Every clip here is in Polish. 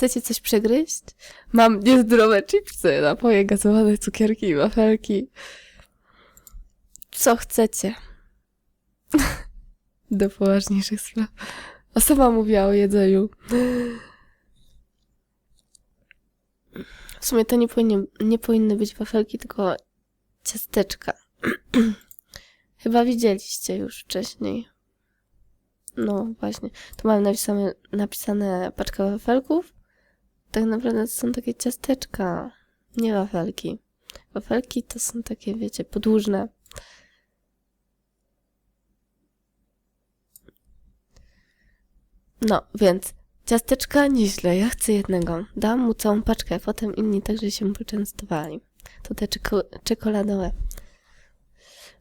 Chcecie coś przegryźć? Mam niezdrowe chipsy, napoje gazowane, cukierki, wafelki. Co chcecie? Do poważniejszych spraw. A sama mówiła o jedzeniu. W sumie to nie, powinny, nie powinny być wafelki, tylko ciasteczka. Chyba widzieliście już wcześniej. No właśnie. Tu mam napisane, napisane paczka wafelków. Tak naprawdę to są takie ciasteczka, nie wafelki. Wafelki to są takie, wiecie, podłużne. No, więc ciasteczka nieźle, ja chcę jednego. Dam mu całą paczkę, potem inni także się poczęstowali. To te czeko czekoladowe.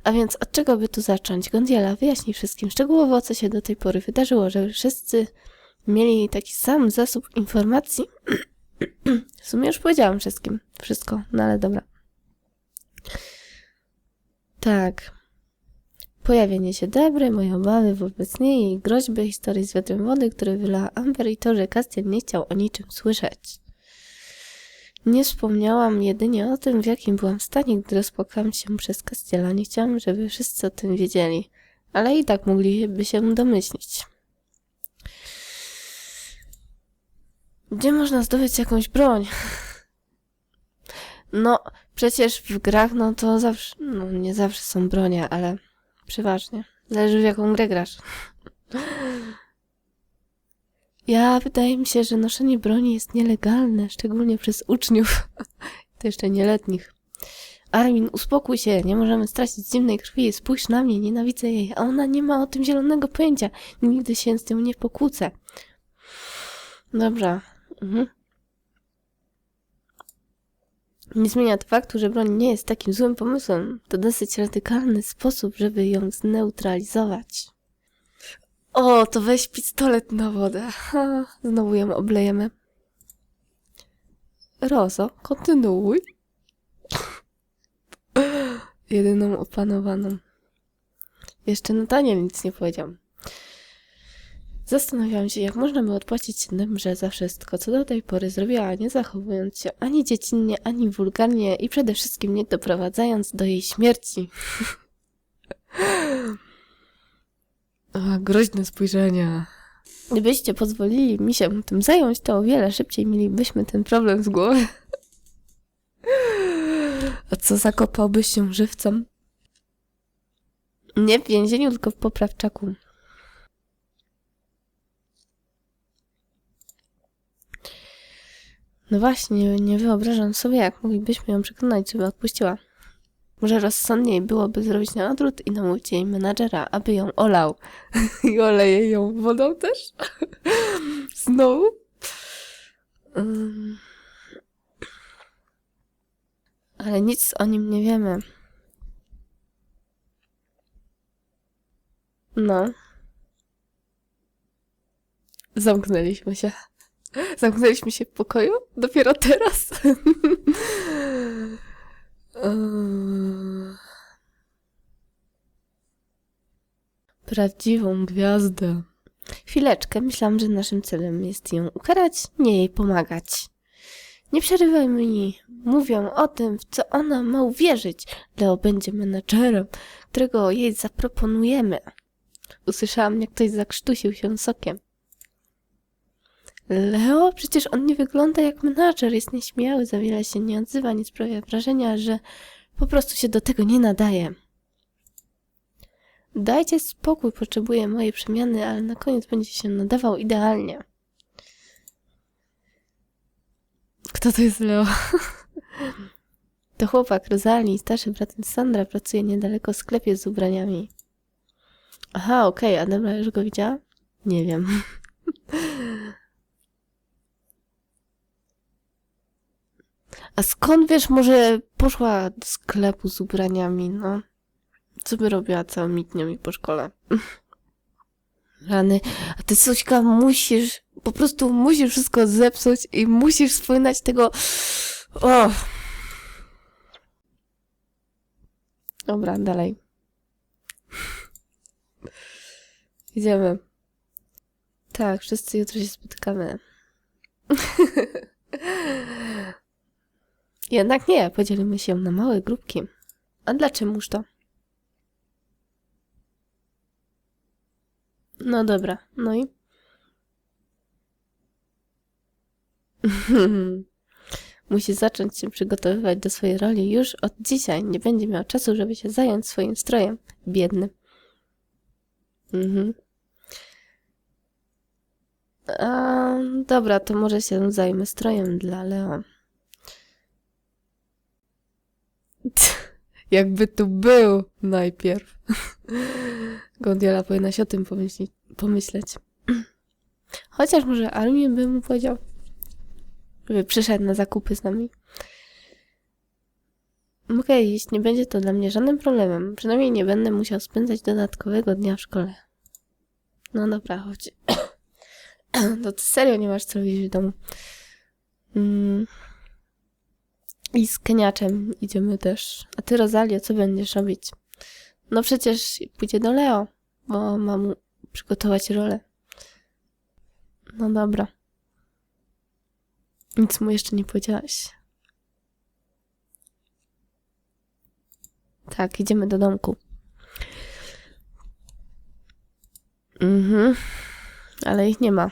A więc od czego by tu zacząć? Gondiela wyjaśni wszystkim szczegółowo, co się do tej pory wydarzyło, żeby wszyscy mieli taki sam zasób informacji. w sumie już powiedziałam wszystkim. Wszystko, no ale dobra. Tak. Pojawienie się Debry, moje obawy wobec niej, groźby, historii z wiatrem wody, które wylała Amber i to, że Castian nie chciał o niczym słyszeć. Nie wspomniałam jedynie o tym, w jakim byłam stanie, gdy rozpłakałam się przez Castiela. Nie chciałam, żeby wszyscy o tym wiedzieli, ale i tak mogliby się domyślić. Gdzie można zdobyć jakąś broń? No, przecież w grach, no to zawsze, no nie zawsze są bronie, ale przeważnie. Zależy w jaką grę grasz. Ja, wydaje mi się, że noszenie broni jest nielegalne, szczególnie przez uczniów. To jeszcze nieletnich. Armin, uspokój się, nie możemy stracić zimnej krwi. Spójrz na mnie, nienawidzę jej, a ona nie ma o tym zielonego pojęcia. Nigdy się z tym nie pokłócę. Dobra. Mhm. Nie zmienia to faktu, że broń nie jest takim złym pomysłem. To dosyć radykalny sposób, żeby ją zneutralizować. O, to weź pistolet na wodę. Ha, znowu ją oblejemy. Rozo, kontynuuj. Jedyną opanowaną. Jeszcze Nataniel nic nie powiedział. Zastanawiałam się, jak można by odpłacić Demrze za wszystko, co do tej pory zrobiła, nie zachowując się ani dziecinnie, ani wulgarnie i przede wszystkim nie doprowadzając do jej śmierci. A, groźne spojrzenia. Gdybyście pozwolili mi się tym zająć, to o wiele szybciej mielibyśmy ten problem z głowy. A co zakopałbyś się żywcem? Nie w więzieniu, tylko w poprawczaku. No właśnie, nie wyobrażam sobie, jak moglibyśmy ją przekonać, żeby odpuściła. Może rozsądniej byłoby zrobić na odwrót i namówić jej menadżera, aby ją olał. I oleje ją wodą też? Znowu? Ale nic o nim nie wiemy. No. Zamknęliśmy się. Zamknęliśmy się w pokoju? Dopiero teraz? Prawdziwą gwiazdę. Chwileczkę, myślałam, że naszym celem jest ją ukarać, nie jej pomagać. Nie przerywajmy jej. Mówią o tym, w co ona ma uwierzyć. Leo będzie menadżerem, którego jej zaproponujemy. Usłyszałam, jak ktoś zakrztusił się sokiem. Leo? Przecież on nie wygląda jak menadżer, jest nieśmiały, za wiele się nie odzywa, nie sprawia wrażenia, że po prostu się do tego nie nadaje. Dajcie spokój, potrzebuję mojej przemiany, ale na koniec będzie się nadawał idealnie. Kto to jest Leo? to chłopak Rozali, starszy brat Sandra, pracuje niedaleko w sklepie z ubraniami. Aha, okej, okay, a dobra, już go widziała? Nie wiem. A skąd wiesz, może poszła do sklepu z ubraniami, no? Co by robiła całymi dniami po szkole? Rany, a ty Sośka musisz, po prostu musisz wszystko zepsuć i musisz wspominać tego... O! Dobra, dalej. Idziemy. Tak, wszyscy jutro się spotykamy. Jednak nie, podzielimy się na małe grupki. A dlaczegoż to? No dobra, no i? Musi zacząć się przygotowywać do swojej roli już od dzisiaj. Nie będzie miał czasu, żeby się zająć swoim strojem. Biedny. Mhm. A, dobra, to może się zajmę strojem dla Leo. Jakby tu był najpierw. Gondiola powinna się o tym pomyśleć. pomyśleć. Chociaż może Armin by mu powiedział, żeby przyszedł na zakupy z nami. Mogę iść, nie będzie to dla mnie żadnym problemem. Przynajmniej nie będę musiał spędzać dodatkowego dnia w szkole. No dobra, chodź. To ty serio nie masz co robić w domu. Mm. I z Keniaczem idziemy też. A ty, Rosalia, co będziesz robić? No przecież pójdzie do Leo, bo mam przygotować rolę. No dobra. Nic mu jeszcze nie powiedziałaś. Tak, idziemy do domku. Mhm. Ale ich nie ma.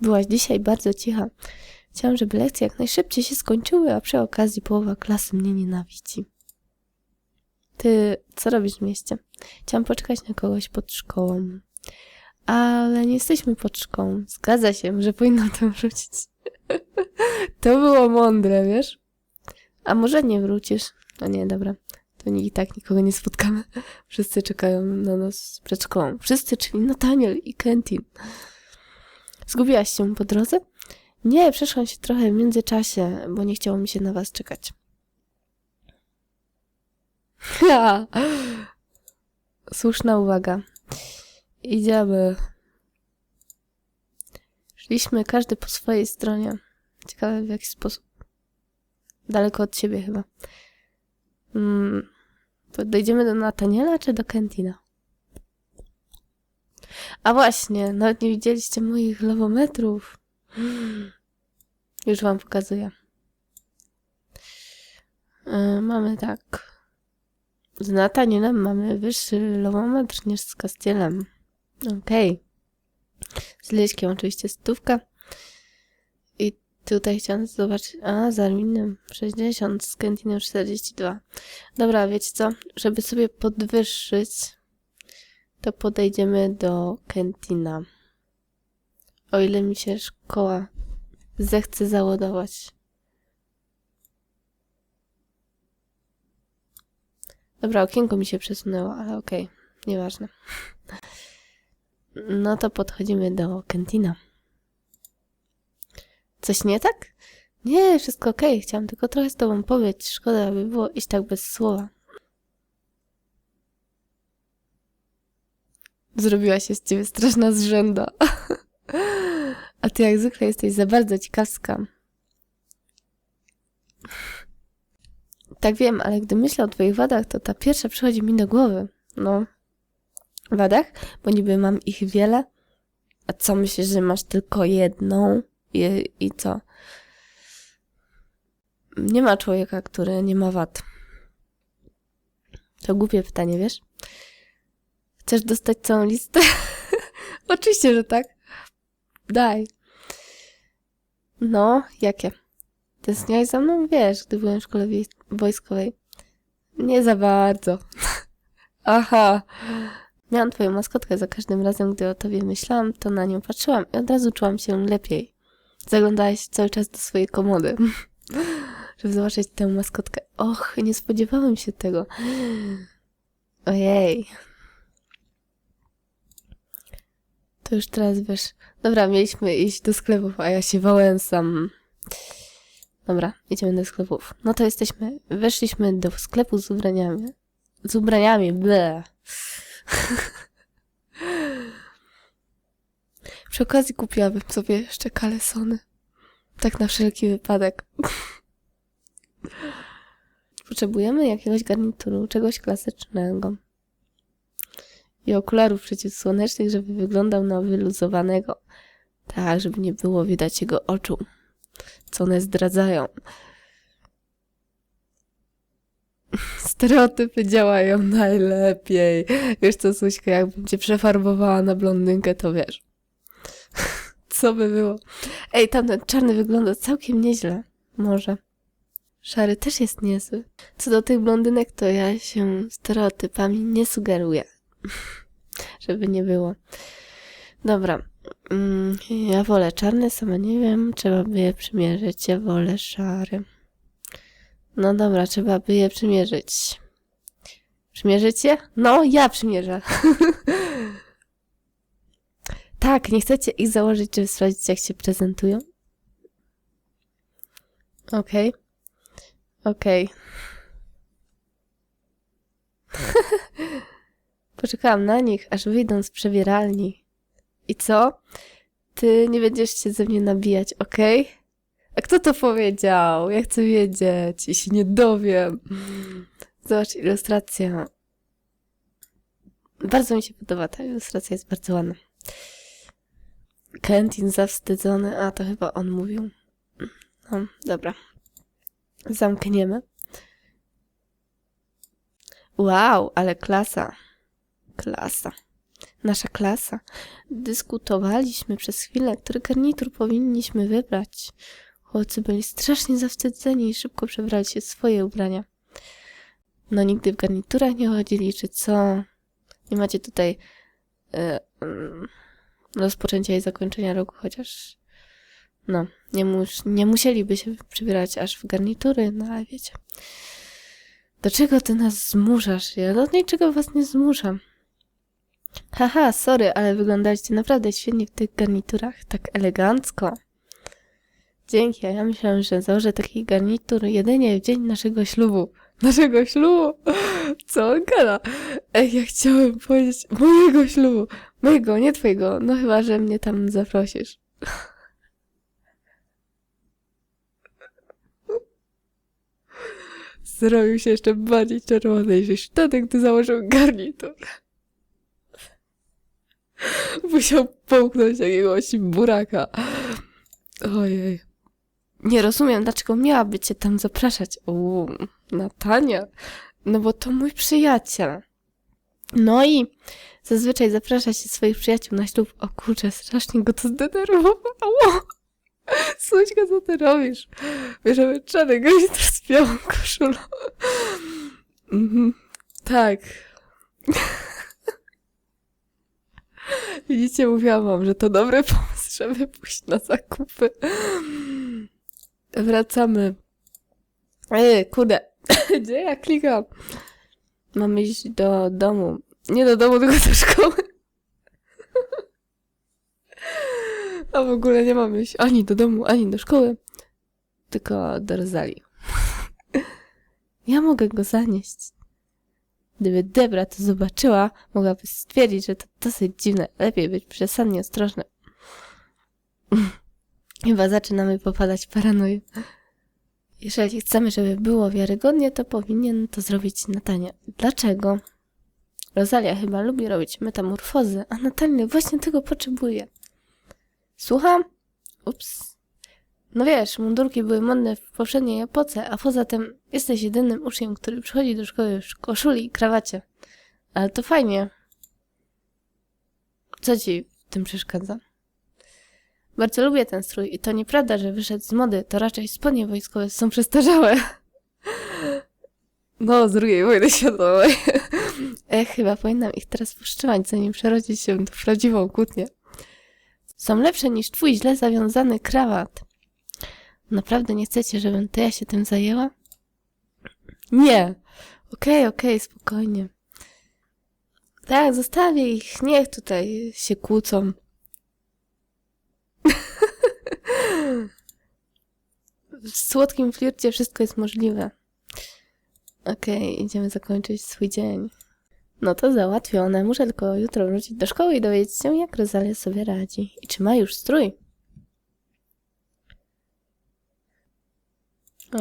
Byłaś dzisiaj bardzo cicha. Chciałam, żeby lekcje jak najszybciej się skończyły, a przy okazji połowa klasy mnie nienawidzi. Ty, co robisz w mieście? Chciałam poczekać na kogoś pod szkołą. Ale nie jesteśmy pod szkołą. Zgadza się, że powinnam tam wrócić. to było mądre, wiesz? A może nie wrócisz? No nie, dobra. To i tak nikogo nie spotkamy. Wszyscy czekają na nas przed szkołą. Wszyscy, czyli Nathaniel i Kentin. Zgubiłaś się po drodze? Nie, przeszłam się trochę w międzyczasie, bo nie chciało mi się na was czekać. Ha! Słuszna uwaga. Idziemy. Szliśmy każdy po swojej stronie. Ciekawe w jaki sposób. Daleko od siebie chyba. Mm, to dojdziemy do Nataniela czy do Kentina? A właśnie, nawet nie widzieliście moich lowometrów. Już wam pokazuję. Yy, mamy tak. Z Natanielem mamy wyższy lowometr niż z Castielem. Okej. Okay. Z Leśkiem oczywiście stówka. I tutaj chciałam zobaczyć. A, z Arminem 60, z Kentinem 42. Dobra, wiecie co? Żeby sobie podwyższyć, to podejdziemy do Kentina. O ile mi się szkoła zechce załadować. Dobra, okienko mi się przesunęło, ale okej, okay, nieważne. No to podchodzimy do Kentina. Coś nie tak? Nie, wszystko okej. Okay. Chciałam tylko trochę z tobą powiedzieć. Szkoda, aby było iść tak bez słowa. Zrobiła się z ciebie straszna zrzęda. A ty jak zwykle jesteś za bardzo ciekawska. Tak wiem, ale gdy myślę o twoich wadach, to ta pierwsza przychodzi mi do głowy. No, wadach? Bo niby mam ich wiele. A co myślisz, że masz tylko jedną? I, i co? Nie ma człowieka, który nie ma wad. To głupie pytanie, wiesz? Chcesz dostać całą listę? Oczywiście, że tak. Daj. No, jakie? Tęskniałeś za mną? Wiesz, gdy byłem w szkole wojskowej. Nie za bardzo. Aha. Miałam twoją maskotkę za każdym razem, gdy o tobie myślałam, to na nią patrzyłam i od razu czułam się lepiej. Zaglądałeś cały czas do swojej komody, żeby zobaczyć tę maskotkę. Och, nie spodziewałam się tego. Ojej. To już teraz wiesz. Dobra, mieliśmy iść do sklepów, a ja się wałęsam. Dobra, idziemy do sklepów. No to jesteśmy, weszliśmy do sklepu z ubraniami. Z ubraniami, ble. Przy okazji kupiłabym sobie jeszcze kalesony. Tak na wszelki wypadek. Potrzebujemy jakiegoś garnituru, czegoś klasycznego. I okularów przeciwsłonecznych, żeby wyglądał na wyluzowanego. Tak, żeby nie było widać jego oczu. co one zdradzają. Stereotypy działają najlepiej. Wiesz co, Suśka, jakbym cię przefarbowała na blondynkę, to wiesz. Co by było? Ej, tamten czarny wygląda całkiem nieźle. Może. Szary też jest niezły. Co do tych blondynek, to ja się stereotypami nie sugeruję. Żeby nie było. Dobra. Mm, Ja wolę czarny, sama nie wiem. Trzeba by je przymierzyć. Ja wolę szary. No dobra, trzeba by je przymierzyć. Przymierzycie? No, ja przymierzę. tak, nie chcecie ich założyć, żeby sprawdzić, jak się prezentują? Okej. Okej. Poczekałam na nich, aż wyjdą z przebieralni. I co? Ty nie będziesz się ze mnie nabijać, okej? A kto to powiedział? Ja chcę wiedzieć i się nie dowiem. Zobacz, ilustracja. Bardzo mi się podoba, ta ilustracja jest bardzo ładna. Kentin zawstydzony, a to chyba on mówił. No, dobra. Zamkniemy. Wow, ale klasa. Klasa. Nasza klasa. Dyskutowaliśmy przez chwilę, który garnitur powinniśmy wybrać. Chłopcy byli strasznie zawstydzeni i szybko przebrali się swoje ubrania. No nigdy w garniturach nie chodzili, czy co? Nie macie tutaj e, mm, rozpoczęcia i zakończenia roku, chociaż no, nie, mus, nie musieliby się przybierać aż w garnitury, no ale wiecie. Do czego ty nas zmuszasz? Ja do niczego was nie zmuszam. Haha, sorry, ale wyglądaliście naprawdę świetnie w tych garniturach, tak elegancko. Dzięki, a ja myślałam, że założę taki garnitur jedynie w dzień naszego ślubu. Naszego ślubu? Co on gada? Ej, ja chciałem powiedzieć mojego ślubu. Mojego, nie twojego. No chyba, że mnie tam zaprosisz. Zrobił się jeszcze bardziej czerwony niż wtedy, gdy założył garnitur. Musiał połknąć jakiegoś buraka. Ojej. Nie rozumiem, dlaczego miałaby cię tam zapraszać. Uuu, Natania. No bo to mój przyjaciel. No i zazwyczaj zaprasza się swoich przyjaciół na ślub. O kurczę, strasznie go to zdenerwowało. Słuchaj, co ty robisz? Bierzemy czarny garnitur z białą koszulą. Mhm. Tak. Widzicie, mówiłam wam, że to dobry pomysł, żeby pójść na zakupy. Wracamy. Ej, kurde. Gdzie ja klikam? Mamy iść do domu. Nie do domu, tylko do szkoły. A w ogóle nie mamy iść ani do domu, ani do szkoły. Tylko do Rozali. Ja mogę go zanieść. Gdyby Debra to zobaczyła, mogłaby stwierdzić, że to dosyć dziwne. Lepiej być przesadnie ostrożny. Chyba zaczynamy popadać w paranoję. Jeżeli chcemy, żeby było wiarygodnie, to powinien to zrobić Natania. Dlaczego? Rosalia chyba lubi robić metamorfozy, a Natalia właśnie tego potrzebuje. Słucham? Ups. No wiesz, mundurki były modne w poprzedniej epoce, a poza tym jesteś jedynym uczniem, który przychodzi do szkoły w koszuli i krawacie. Ale to fajnie. Co ci w tym przeszkadza? Bardzo lubię ten strój i to nieprawda, że wyszedł z mody, to raczej spodnie wojskowe są przestarzałe. No, z drugiej wojny światowej. Ech, chyba powinnam ich teraz powstrzymać, zanim przerodzi się w prawdziwą kłótnię. Są lepsze niż twój źle zawiązany krawat. Naprawdę nie chcecie, żebym to ja się tym zajęła? Nie. Okej, okej, spokojnie. Tak, zostawię ich. Niech tutaj się kłócą. W słodkim flircie wszystko jest możliwe. Okej, idziemy zakończyć swój dzień. No to załatwione. Muszę tylko jutro wrócić do szkoły i dowiedzieć się, jak Rosalia sobie radzi. I czy ma już strój?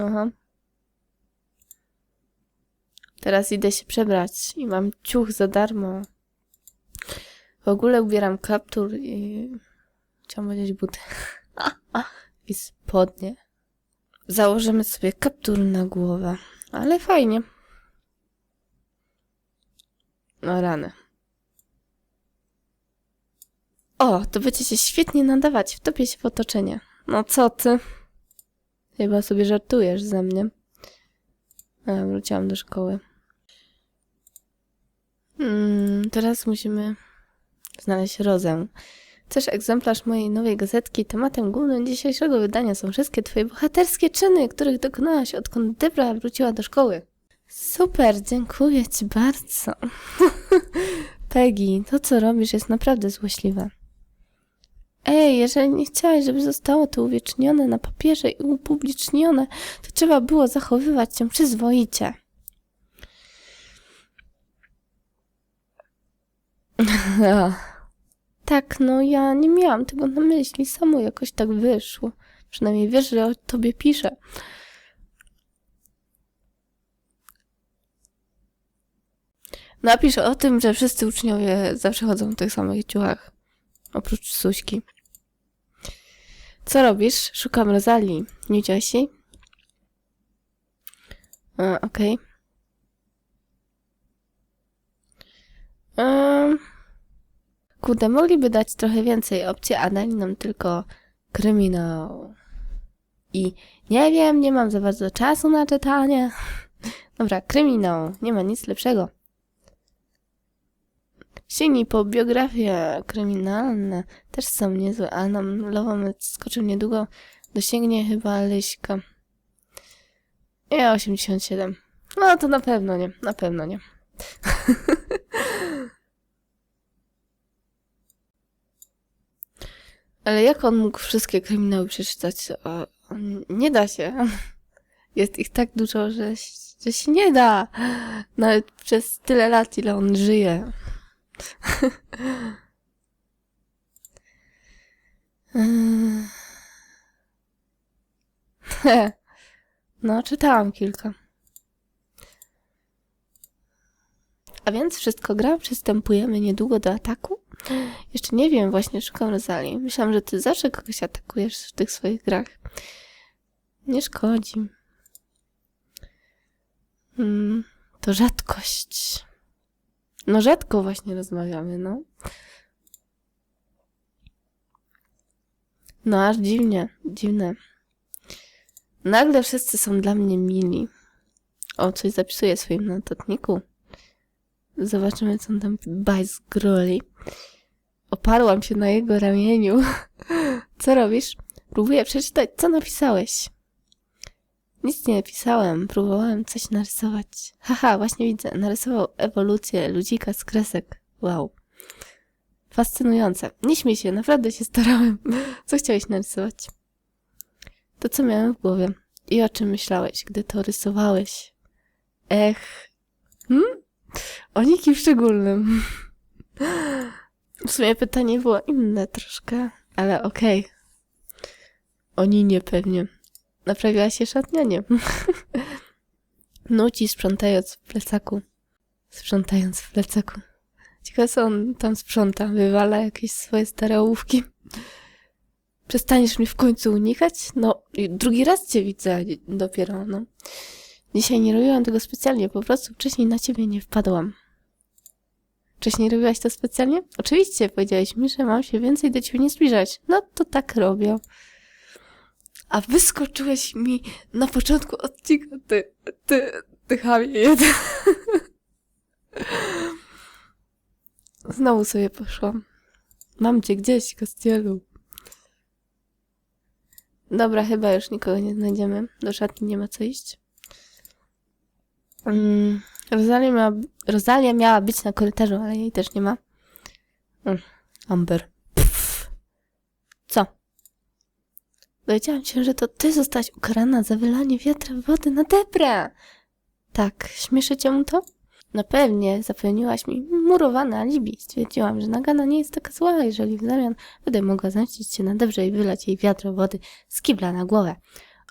Aha. Teraz idę się przebrać i mam ciuch za darmo. W ogóle ubieram kaptur i... Chciałam powiedzieć buty. i spodnie. Założymy sobie kaptur na głowę. Ale fajnie. No rany. O, to będzie się świetnie nadawać. Wtopię się w otoczenie. No co ty? Chyba sobie żartujesz ze mnie. A, wróciłam do szkoły. Hmm, teraz musimy znaleźć rozę. Chcesz egzemplarz mojej nowej gazetki? Tematem głównym dzisiejszego wydania są wszystkie twoje bohaterskie czyny, których dokonałaś odkąd Debra wróciła do szkoły. Super, dziękuję ci bardzo. Peggy, to co robisz jest naprawdę złośliwe. Ej, jeżeli nie chciałaś, żeby zostało to uwiecznione na papierze i upublicznione, to trzeba było zachowywać się przyzwoicie. tak, no ja nie miałam tego na myśli, samo jakoś tak wyszło. Przynajmniej wiesz, że o tobie piszę. Napisz o tym, że wszyscy uczniowie zawsze chodzą w tych samych ciuchach. Oprócz Suśki. Co robisz? Szukam jej? A, Okej. Em, Kurde, mogliby dać trochę więcej opcji, a dali nam tylko kryminał. I nie wiem, nie mam za bardzo czasu na czytanie. Dobra, kryminał. Nie ma nic lepszego. Sięgnij po biografie kryminalne. Też są niezłe, a nam Lowomet skoczył niedługo. Dosięgnie chyba Leśka. Ja 87. No to na pewno nie, na pewno nie. Ale jak on mógł wszystkie kryminały przeczytać? O, nie da się. Jest ich tak dużo, że, że się nie da. Nawet przez tyle lat, ile on żyje. No, czytałam kilka. A więc wszystko gra? Przystępujemy niedługo do ataku? Jeszcze nie wiem, właśnie szukam Rozalii. Myślałam, że ty zawsze kogoś atakujesz w tych swoich grach. Nie szkodzi. Mm, to rzadkość. No rzadko właśnie rozmawiamy, no. No aż dziwnie, dziwne. Nagle wszyscy są dla mnie mili. O, coś zapisuję w swoim notatniku. Zobaczymy, co on tam bajs groli. Oparłam się na jego ramieniu. Co robisz? Próbuję przeczytać, co napisałeś. Nic nie napisałem, próbowałem coś narysować. Haha, właśnie widzę, narysował ewolucję ludzika z kresek. Wow. Fascynujące. Nie śmiej się, naprawdę się starałem. Co chciałeś narysować? To, co miałem w głowie. I o czym myślałeś, gdy to rysowałeś? Ech. Hmm? O nikim szczególnym. W sumie pytanie było inne troszkę, ale okej. O Ninie pewnie. Naprawiła się szatnia? Nie. Nuci sprzątając w plecaku. Sprzątając w plecaku. Ciekawe co on tam sprząta. Wywala jakieś swoje stare ołówki. Przestaniesz mnie w końcu unikać? No, drugi raz cię widzę dopiero, no. Dzisiaj nie robiłam tego specjalnie, po prostu wcześniej na ciebie nie wpadłam. Wcześniej robiłaś to specjalnie? Oczywiście, powiedziałeś mi, że mam się więcej do ciebie nie zbliżać. No to tak robię. A wyskoczyłeś mi na początku odcinka, ty, ty, ty jeden. Znowu sobie poszłam. Mam cię gdzieś, Kostielu. Dobra, chyba już nikogo nie znajdziemy. Do szatni nie ma co iść. Mm, Rosalia, miała, miała być na korytarzu, ale jej też nie ma. Mm, Amber. Pff. Co? Dowiedziałam się, że to ty zostałaś ukarana za wylanie wiatra wody na Debrę. Tak, śmieszy cię to? No pewnie, zapewniłaś mi murowane alibi. Stwierdziłam, że Nagana nie jest taka zła, jeżeli w zamian będę mogła zemścić się na Debrze i wylać jej wiatro wody z kibla na głowę.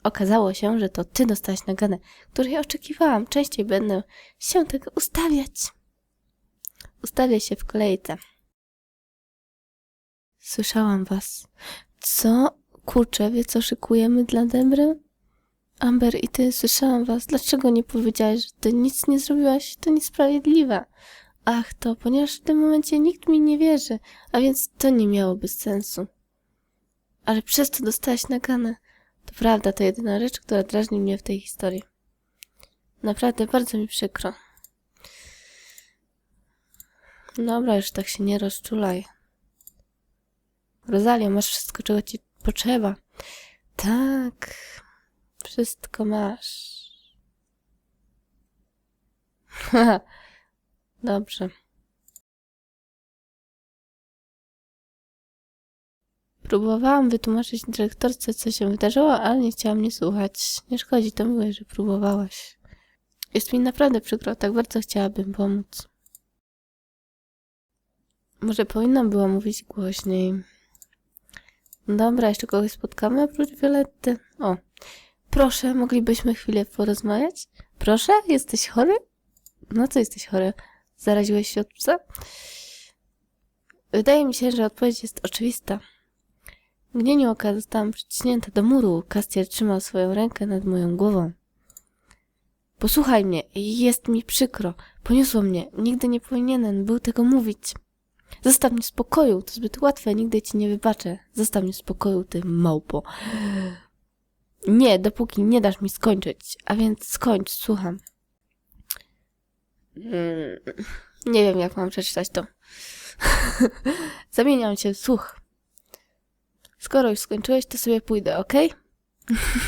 Okazało się, że to ty dostałaś naganę, której oczekiwałam. Częściej będę się tego ustawiać. Ustawię się w kolejce. Słyszałam was. Co? Kurczę, wie co szykujemy dla Debry? Amber i ty, słyszałam was. Dlaczego nie powiedziałaś, że ty nic nie zrobiłaś? To niesprawiedliwe. Ach, to, ponieważ w tym momencie nikt mi nie wierzy, a więc to nie miałoby sensu. Ale przez to dostałaś naganę. To prawda, to jedyna rzecz, która drażni mnie w tej historii. Naprawdę bardzo mi przykro. Dobra, już tak się nie rozczulaj. Rosalia, masz wszystko, czego ci potrzeba. Tak, wszystko masz. Dobrze. Próbowałam wytłumaczyć dyrektorce, co się wydarzyło, ale nie chciała mnie słuchać. Nie szkodzi, to miłe, że próbowałaś. Jest mi naprawdę przykro, tak bardzo chciałabym pomóc. Może powinnam była mówić głośniej. Dobra, jeszcze kogoś spotkamy oprócz Violetty. O, proszę, moglibyśmy chwilę porozmawiać? Proszę, jesteś chory? No co jesteś chory? Zaraziłeś się od psa? Wydaje mi się, że odpowiedź jest oczywista. W mgnieniu oka zostałam przyciśnięta do muru. Kastier trzymał swoją rękę nad moją głową. Posłuchaj mnie, jest mi przykro. Poniosło mnie. Nigdy nie powinienem był tego mówić. Zostaw mnie w spokoju, to zbyt łatwe, nigdy ci nie wybaczę. Zostaw mnie w spokoju, ty małpo. Nie, dopóki nie dasz mi skończyć. A więc skończ, słucham. Mm, nie wiem, jak mam przeczytać to. Zamieniam się w słuch. Skoro już skończyłeś, to sobie pójdę, ok?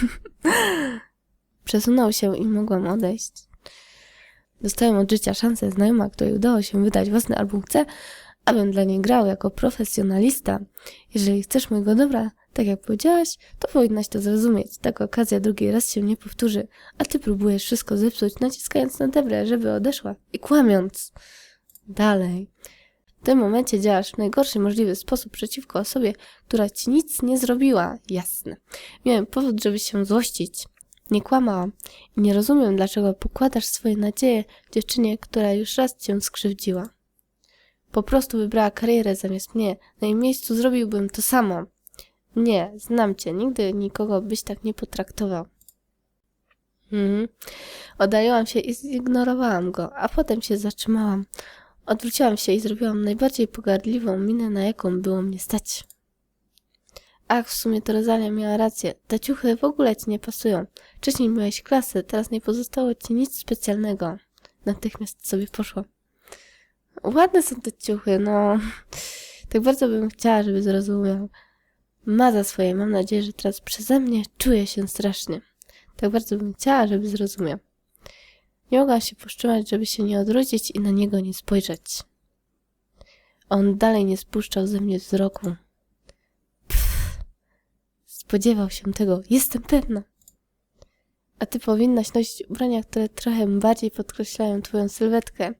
Przesunął się i mogłam odejść. Dostałem od życia szansę znajoma, której udało się wydać własny album C, abym dla niej grał jako profesjonalista. Jeżeli chcesz mojego dobra, tak jak powiedziałaś, to powinnaś to zrozumieć. Taka okazja drugi raz się nie powtórzy, a ty próbujesz wszystko zepsuć, naciskając na Debrę, żeby odeszła i kłamiąc. Dalej. W tym momencie działasz w najgorszy możliwy sposób przeciwko osobie, która ci nic nie zrobiła. Jasne. Miałem powód, żeby się złościć. Nie kłamałam i nie rozumiem, dlaczego pokładasz swoje nadzieje w dziewczynie, która już raz cię skrzywdziła. Po prostu wybrała karierę zamiast mnie. Na jej miejscu zrobiłbym to samo. Nie, znam cię. Nigdy nikogo byś tak nie potraktował. Mhm. Oddaliłam się i zignorowałam go, a potem się zatrzymałam. Odwróciłam się i zrobiłam najbardziej pogardliwą minę, na jaką było mnie stać. Ach, w sumie to Rosalia miała rację. Te ciuchy w ogóle ci nie pasują. Wcześniej miałeś klasę, teraz nie pozostało ci nic specjalnego. Natychmiast sobie poszła. Ładne są te ciuchy, no. Tak bardzo bym chciała, żeby zrozumiał. Ma za swoje, mam nadzieję, że teraz przeze mnie czuje się strasznie. Tak bardzo bym chciała, żeby zrozumiał. Nie mogłam się powstrzymać, żeby się nie odwrócić i na niego nie spojrzeć. On dalej nie spuszczał ze mnie wzroku. Pff, spodziewał się tego, jestem pewna. A ty powinnaś nosić ubrania, które trochę bardziej podkreślają twoją sylwetkę,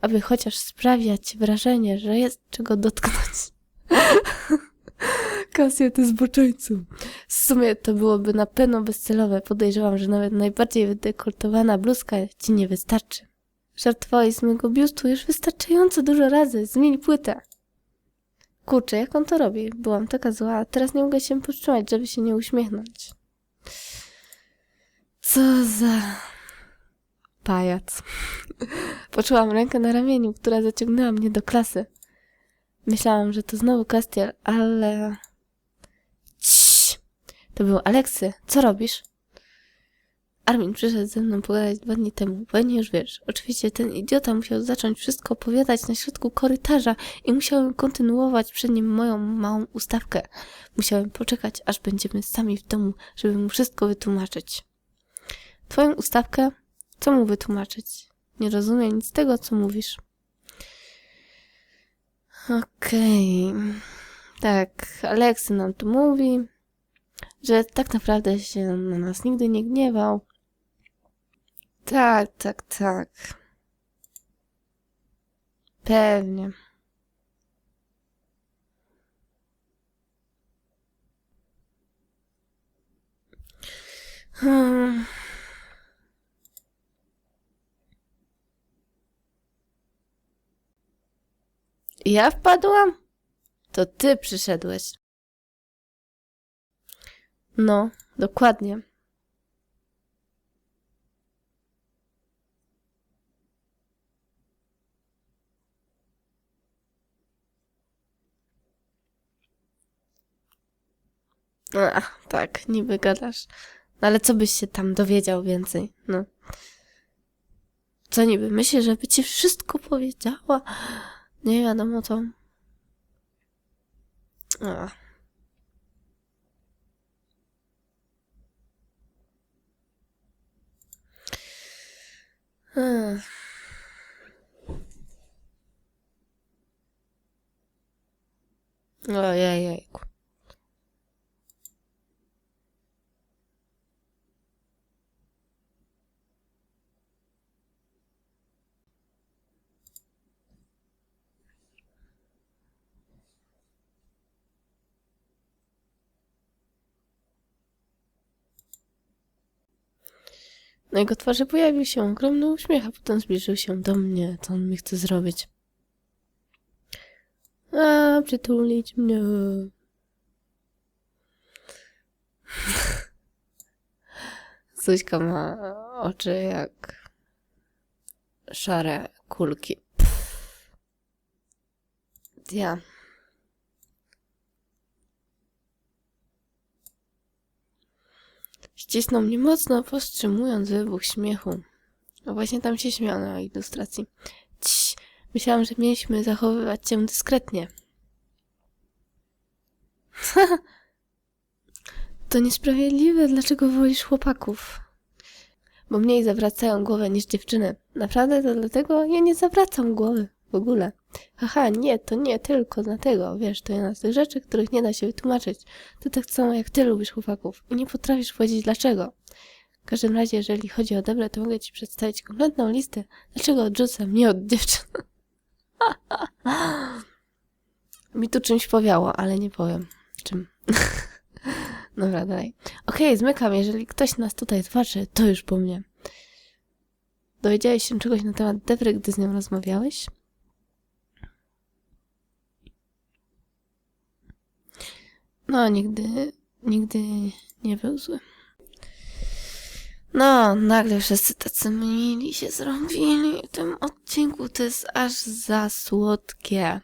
aby chociaż sprawiać wrażenie, że jest czego dotknąć. Kasia, ty zboczeńcu. W sumie to byłoby na pewno bezcelowe. Podejrzewam, że nawet najbardziej wydekoltowana bluzka ci nie wystarczy. Żartowałeś z mojego biustu już wystarczająco dużo razy. Zmień płytę. Kurczę, jak on to robi? Byłam taka zła, a teraz nie mogę się powstrzymać, żeby się nie uśmiechnąć. Co za... pajac. Poczułam rękę na ramieniu, która zaciągnęła mnie do klasy. Myślałam, że to znowu Kastiel, ale... Ciii. To był Aleksy. Co robisz? Armin przyszedł ze mną pogadać dwa dni temu. Pewnie już wiesz. Oczywiście ten idiota musiał zacząć wszystko opowiadać na środku korytarza i musiałem kontynuować przed nim moją małą ustawkę. Musiałem poczekać, aż będziemy sami w domu, żeby mu wszystko wytłumaczyć. Twoją ustawkę? Co mu wytłumaczyć? Nie rozumiem nic z tego, co mówisz. Okej. Tak, Aleksy nam tu mówi, że tak naprawdę się na nas nigdy nie gniewał. Tak, tak, tak. Pewnie. Hmm. Ja wpadłam? To ty przyszedłeś. No, dokładnie. A, tak, niby gadasz. No ale co byś się tam dowiedział więcej? No. Co niby? Myślę, żeby ci wszystko powiedziała. Nie wiadomo co. A. Ech. Ojejku. Na jego twarzy pojawił się ogromny uśmiech, a potem zbliżył się do mnie. Co on mi chce zrobić? A, przytulić mnie. Zuśka ma oczy jak szare kulki. Ja. Ścisnął mnie mocno, powstrzymując wybuch śmiechu. No właśnie tam się śmiał na ilustracji. Cii, myślałam, że mieliśmy zachowywać cię dyskretnie. to niesprawiedliwe, dlaczego wolisz chłopaków? Bo mniej zawracają głowę niż dziewczyny. Naprawdę to dlatego ja nie zawracam głowy w ogóle. Haha, nie, to nie tylko dlatego. Wiesz, to jedna z tych rzeczy, których nie da się wytłumaczyć. To tak samo jak ty lubisz chłopaków i nie potrafisz powiedzieć dlaczego. W każdym razie, jeżeli chodzi o dobre, to mogę ci przedstawić kompletną listę, dlaczego odrzucam mnie od dziewczyn. Mi tu czymś powiało, ale nie powiem czym. Dobra, dalej. Okej, zmykam. Jeżeli ktoś nas tutaj zobaczy, to już po mnie. Dowiedziałeś się czegoś na temat Dewry, gdy z nią rozmawiałeś? No, nigdy, nigdy nie był zły. No, nagle wszyscy tacy mili się zrobili w tym odcinku. To jest aż za słodkie.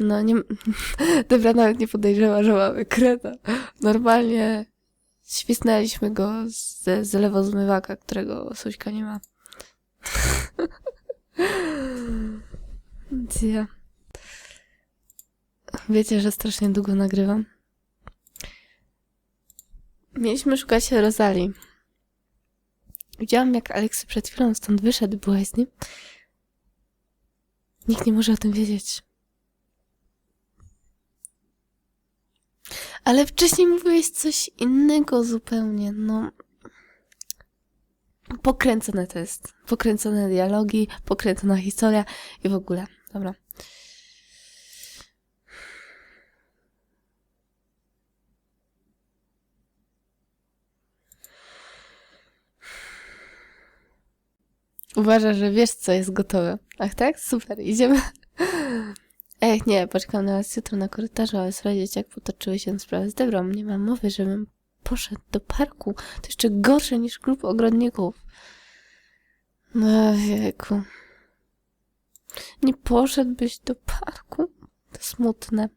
No, nie... Dobra, nawet nie podejrzewa, że mamy kreta. Normalnie świsnęliśmy go ze zlewozmywaka, którego Suśka nie ma. Ja... Wiecie, że strasznie długo nagrywam. Mieliśmy szukać Rozali. Widziałam, jak Aleksy przed chwilą stąd wyszedł, byłaś z nim. Nikt nie może o tym wiedzieć. Ale wcześniej mówiłeś coś innego zupełnie, no. Pokręcone to jest. Pokręcone dialogi, pokręcona historia i w ogóle. Dobra. Uważasz, że wiesz, co jest gotowe. Ach tak? Super, idziemy. Ech, nie, poczekam na was jutro na korytarzu, ale sprawdzić, jak potoczyły się sprawy z Debrą. Nie mam mowy, żebym poszedł do parku. To jeszcze gorsze niż klub ogrodników. No, wieku. Nie poszedłbyś do parku? To smutne.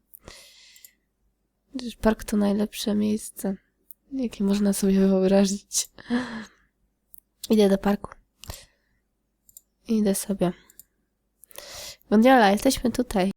Przecież park to najlepsze miejsce, jakie można sobie wyobrazić. Idę do parku. Idę sobie. Gondiola, jesteśmy tutaj.